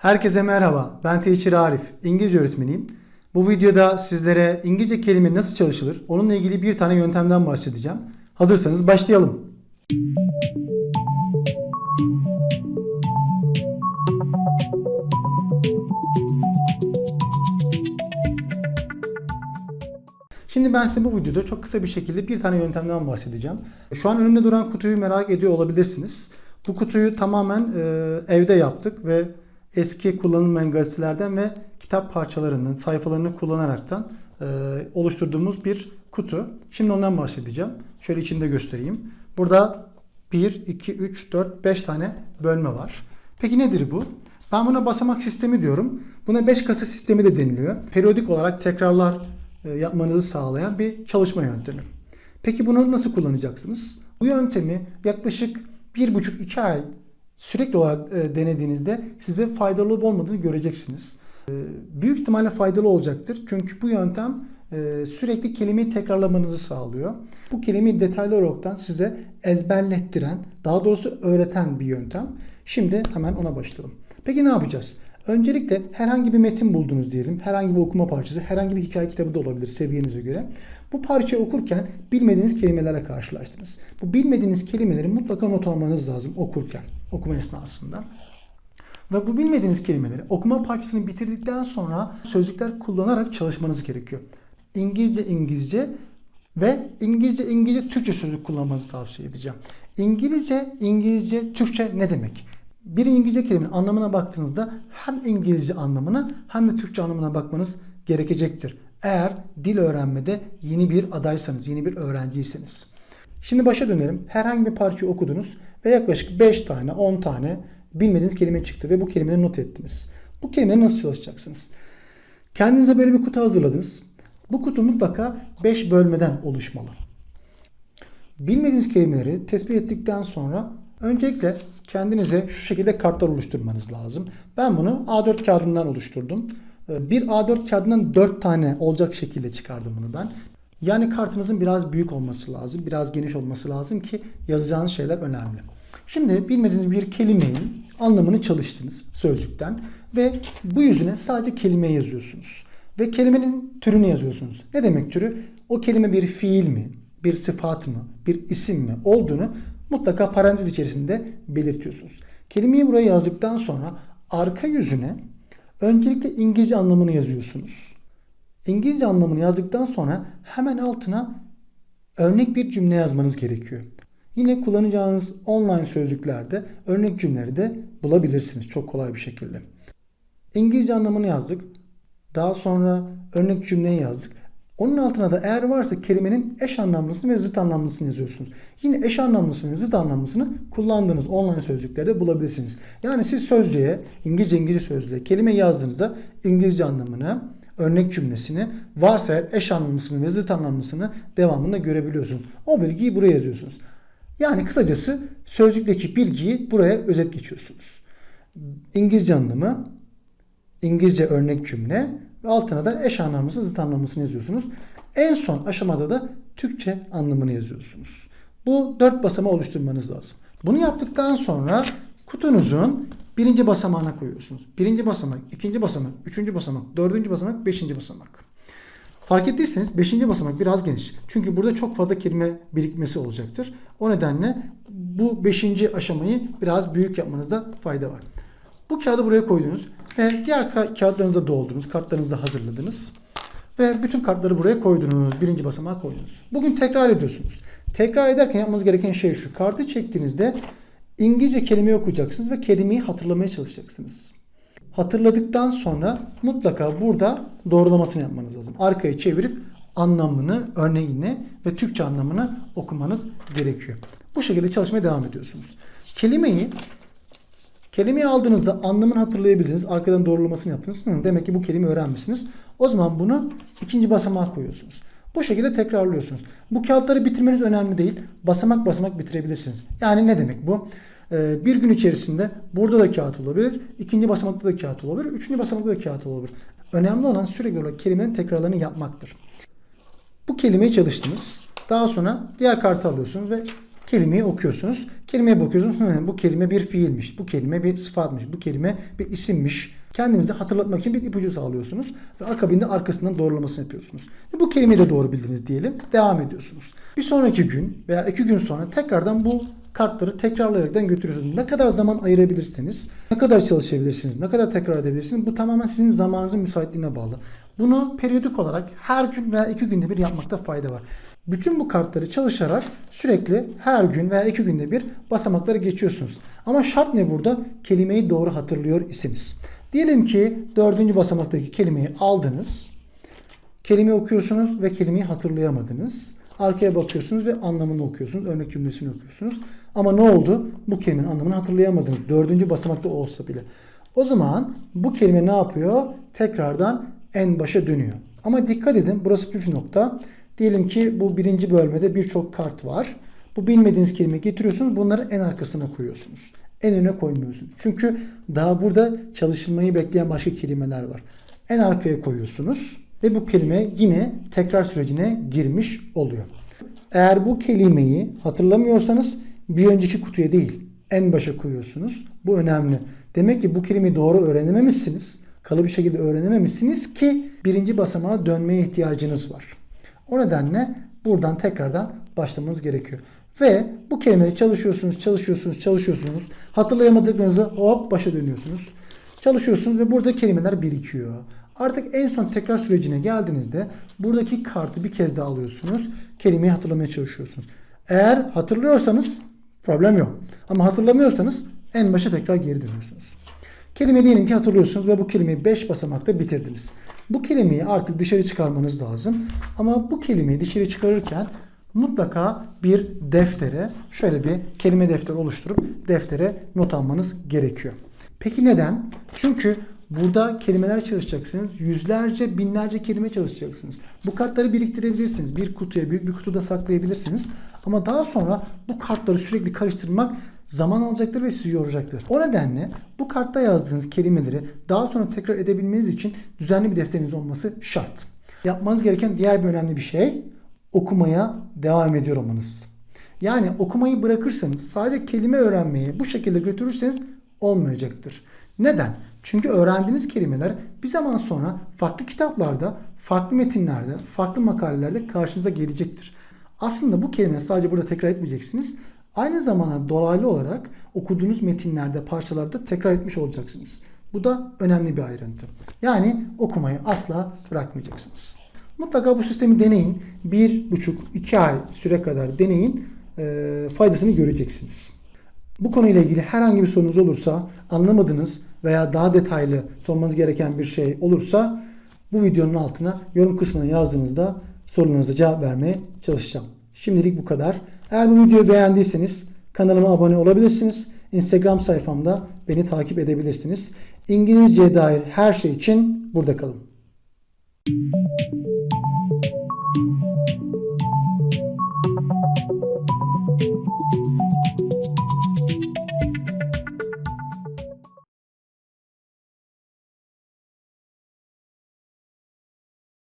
Herkese merhaba. Ben Teğçir Arif. İngilizce öğretmeniyim. Bu videoda sizlere İngilizce kelime nasıl çalışılır onunla ilgili bir tane yöntemden bahsedeceğim. Hazırsanız başlayalım. Şimdi ben size bu videoda çok kısa bir şekilde bir tane yöntemden bahsedeceğim. Şu an önümde duran kutuyu merak ediyor olabilirsiniz. Bu kutuyu tamamen e, evde yaptık ve eski kullanılmayan gazetelerden ve kitap parçalarının sayfalarını kullanaraktan e, oluşturduğumuz bir kutu. Şimdi ondan bahsedeceğim. Şöyle içinde göstereyim. Burada 1, 2, 3, 4, 5 tane bölme var. Peki nedir bu? Ben buna basamak sistemi diyorum. Buna 5 kasa sistemi de deniliyor. Periyodik olarak tekrarlar e, yapmanızı sağlayan bir çalışma yöntemi. Peki bunu nasıl kullanacaksınız? Bu yöntemi yaklaşık 1,5-2 ay sürekli olarak e, denediğinizde size faydalı olup olmadığını göreceksiniz. E, Büyük ihtimalle faydalı olacaktır. Çünkü bu yöntem e, sürekli kelimeyi tekrarlamanızı sağlıyor. Bu kelimeyi detaylı olaraktan size ezberlettiren, daha doğrusu öğreten bir yöntem. Şimdi hemen ona başlayalım. Peki ne yapacağız? Öncelikle herhangi bir metin buldunuz diyelim. Herhangi bir okuma parçası, herhangi bir hikaye kitabı da olabilir seviyenize göre. Bu parçayı okurken bilmediğiniz kelimelerle karşılaştınız. Bu bilmediğiniz kelimeleri mutlaka not almanız lazım okurken, okuma esnasında. Ve bu bilmediğiniz kelimeleri okuma parçasını bitirdikten sonra sözcükler kullanarak çalışmanız gerekiyor. İngilizce İngilizce ve İngilizce İngilizce Türkçe sözcük kullanmanızı tavsiye edeceğim. İngilizce İngilizce Türkçe ne demek? Bir İngilizce kelimenin anlamına baktığınızda hem İngilizce anlamına hem de Türkçe anlamına bakmanız gerekecektir. Eğer dil öğrenmede yeni bir adaysanız, yeni bir öğrenciyseniz. Şimdi başa dönelim. Herhangi bir parçayı okudunuz ve yaklaşık 5 tane, 10 tane bilmediğiniz kelime çıktı ve bu kelimeleri not ettiniz. Bu kelimeleri nasıl çalışacaksınız? Kendinize böyle bir kutu hazırladınız. Bu kutu mutlaka 5 bölmeden oluşmalı. Bilmediğiniz kelimeleri tespit ettikten sonra öncelikle kendinize şu şekilde kartlar oluşturmanız lazım. Ben bunu A4 kağıdından oluşturdum. Ee, Bir A4 kağıdından 4 tane olacak şekilde çıkardım bunu ben. Yani kartınızın biraz büyük olması lazım, biraz geniş olması lazım ki yazacağınız şeyler önemli. Şimdi bilmediğiniz bir kelimenin anlamını çalıştınız sözcükten ve bu yüzüne sadece kelime yazıyorsunuz. Ve kelimenin türünü yazıyorsunuz. Ne demek türü? O kelime bir fiil mi, bir sıfat mı, bir isim mi olduğunu mutlaka parantez içerisinde belirtiyorsunuz. Kelimeyi buraya yazdıktan sonra arka yüzüne öncelikle İngilizce anlamını yazıyorsunuz. İngilizce anlamını yazdıktan sonra hemen altına örnek bir cümle yazmanız gerekiyor. Yine kullanacağınız online sözlüklerde örnek cümleleri de bulabilirsiniz çok kolay bir şekilde. İngilizce anlamını yazdık. Daha sonra örnek cümleyi yazdık. Onun altına da eğer varsa kelimenin eş anlamlısını ve zıt anlamlısını yazıyorsunuz. Yine eş anlamlısını ve zıt anlamlısını kullandığınız online sözlüklerde bulabilirsiniz. Yani siz sözcüğe, İngilizce İngilizce sözlüğe kelime yazdığınızda İngilizce anlamını, örnek cümlesini, varsa eğer eş anlamlısını ve zıt anlamlısını devamında görebiliyorsunuz. O bilgiyi buraya yazıyorsunuz. Yani kısacası sözlükteki bilgiyi buraya özet geçiyorsunuz. İngilizce anlamı, İngilizce örnek cümle ve altına da eş anlamlısı, zıt anlamlısını yazıyorsunuz. En son aşamada da Türkçe anlamını yazıyorsunuz. Bu dört basamağı oluşturmanız lazım. Bunu yaptıktan sonra kutunuzun birinci basamağına koyuyorsunuz. Birinci basamak, ikinci basamak, üçüncü basamak, dördüncü basamak, beşinci basamak. Fark ettiyseniz 5. basamak biraz geniş. Çünkü burada çok fazla kelime birikmesi olacaktır. O nedenle bu 5. aşamayı biraz büyük yapmanızda fayda var. Bu kağıdı buraya koydunuz ve diğer ka- kağıtlarınızı da doldurdunuz. Kartlarınızı da hazırladınız. Ve bütün kartları buraya koydunuz. Birinci basamağa koydunuz. Bugün tekrar ediyorsunuz. Tekrar ederken yapmanız gereken şey şu. Kartı çektiğinizde İngilizce kelimeyi okuyacaksınız ve kelimeyi hatırlamaya çalışacaksınız. Hatırladıktan sonra mutlaka burada doğrulamasını yapmanız lazım. Arkaya çevirip anlamını, örneğini ve Türkçe anlamını okumanız gerekiyor. Bu şekilde çalışmaya devam ediyorsunuz. Kelimeyi Kelimeyi aldığınızda anlamını hatırlayabildiniz. Arkadan doğrulamasını yaptınız. Hı, demek ki bu kelimeyi öğrenmişsiniz. O zaman bunu ikinci basamağa koyuyorsunuz. Bu şekilde tekrarlıyorsunuz. Bu kağıtları bitirmeniz önemli değil. Basamak basamak bitirebilirsiniz. Yani ne demek bu? Ee, bir gün içerisinde burada da kağıt olabilir. ikinci basamakta da kağıt olabilir. Üçüncü basamakta da kağıt olabilir. Önemli olan sürekli olarak kelimenin tekrarlarını yapmaktır. Bu kelimeyi çalıştınız. Daha sonra diğer kartı alıyorsunuz ve kelimeyi okuyorsunuz. Kelimeye bakıyorsunuz. "Hı, Bu kelime bir fiilmiş. Bu kelime bir sıfatmış. Bu kelime bir isimmiş. Kendinize hatırlatmak için bir ipucu sağlıyorsunuz. Ve akabinde arkasından doğrulamasını yapıyorsunuz. Ve bu kelimeyi de doğru bildiniz diyelim. Devam ediyorsunuz. Bir sonraki gün veya iki gün sonra tekrardan bu kartları tekrarlayaraktan götürüyorsunuz. Ne kadar zaman ayırabilirsiniz, ne kadar çalışabilirsiniz, ne kadar tekrar edebilirsiniz bu tamamen sizin zamanınızın müsaitliğine bağlı. Bunu periyodik olarak her gün veya iki günde bir yapmakta fayda var. Bütün bu kartları çalışarak sürekli her gün veya iki günde bir basamakları geçiyorsunuz. Ama şart ne burada? Kelimeyi doğru hatırlıyor isiniz. Diyelim ki dördüncü basamaktaki kelimeyi aldınız. Kelime okuyorsunuz ve kelimeyi hatırlayamadınız. Arkaya bakıyorsunuz ve anlamını okuyorsunuz. Örnek cümlesini okuyorsunuz. Ama ne oldu? Bu kelimenin anlamını hatırlayamadınız. Dördüncü basamakta olsa bile. O zaman bu kelime ne yapıyor? Tekrardan en başa dönüyor. Ama dikkat edin burası püf nokta. Diyelim ki bu birinci bölmede birçok kart var. Bu bilmediğiniz kelimeyi getiriyorsunuz. Bunları en arkasına koyuyorsunuz. En öne koymuyorsunuz. Çünkü daha burada çalışılmayı bekleyen başka kelimeler var. En arkaya koyuyorsunuz ve bu kelime yine tekrar sürecine girmiş oluyor. Eğer bu kelimeyi hatırlamıyorsanız bir önceki kutuya değil en başa koyuyorsunuz. Bu önemli. Demek ki bu kelimeyi doğru öğrenememişsiniz. Kalıcı bir şekilde öğrenememişsiniz ki birinci basamağa dönmeye ihtiyacınız var. O nedenle buradan tekrardan başlamanız gerekiyor. Ve bu kelimeleri çalışıyorsunuz, çalışıyorsunuz, çalışıyorsunuz. Hatırlayamadıklarınızı hop başa dönüyorsunuz. Çalışıyorsunuz ve burada kelimeler birikiyor. Artık en son tekrar sürecine geldiğinizde buradaki kartı bir kez daha alıyorsunuz. Kelimeyi hatırlamaya çalışıyorsunuz. Eğer hatırlıyorsanız problem yok. Ama hatırlamıyorsanız en başa tekrar geri dönüyorsunuz. Kelime diyelim ki hatırlıyorsunuz ve bu kelimeyi 5 basamakta bitirdiniz. Bu kelimeyi artık dışarı çıkarmanız lazım. Ama bu kelimeyi dışarı çıkarırken mutlaka bir deftere şöyle bir kelime defteri oluşturup deftere not almanız gerekiyor. Peki neden? Çünkü burada kelimeler çalışacaksınız. Yüzlerce, binlerce kelime çalışacaksınız. Bu kartları biriktirebilirsiniz. Bir kutuya, büyük bir kutuda saklayabilirsiniz. Ama daha sonra bu kartları sürekli karıştırmak zaman alacaktır ve sizi yoracaktır. O nedenle bu kartta yazdığınız kelimeleri daha sonra tekrar edebilmeniz için düzenli bir defteriniz olması şart. Yapmanız gereken diğer bir önemli bir şey okumaya devam ediyor olmanız. Yani okumayı bırakırsanız sadece kelime öğrenmeyi bu şekilde götürürseniz olmayacaktır. Neden? Çünkü öğrendiğiniz kelimeler bir zaman sonra farklı kitaplarda, farklı metinlerde, farklı makalelerde karşınıza gelecektir. Aslında bu kelimeleri sadece burada tekrar etmeyeceksiniz. Aynı zamanda dolaylı olarak okuduğunuz metinlerde, parçalarda tekrar etmiş olacaksınız. Bu da önemli bir ayrıntı. Yani okumayı asla bırakmayacaksınız. Mutlaka bu sistemi deneyin. Bir buçuk, iki ay süre kadar deneyin. Ee, faydasını göreceksiniz. Bu konuyla ilgili herhangi bir sorunuz olursa, anlamadığınız veya daha detaylı sormanız gereken bir şey olursa bu videonun altına yorum kısmına yazdığınızda sorularınıza cevap vermeye çalışacağım. Şimdilik bu kadar. Eğer bu videoyu beğendiyseniz kanalıma abone olabilirsiniz. Instagram sayfamda beni takip edebilirsiniz. İngilizceye dair her şey için burada kalın.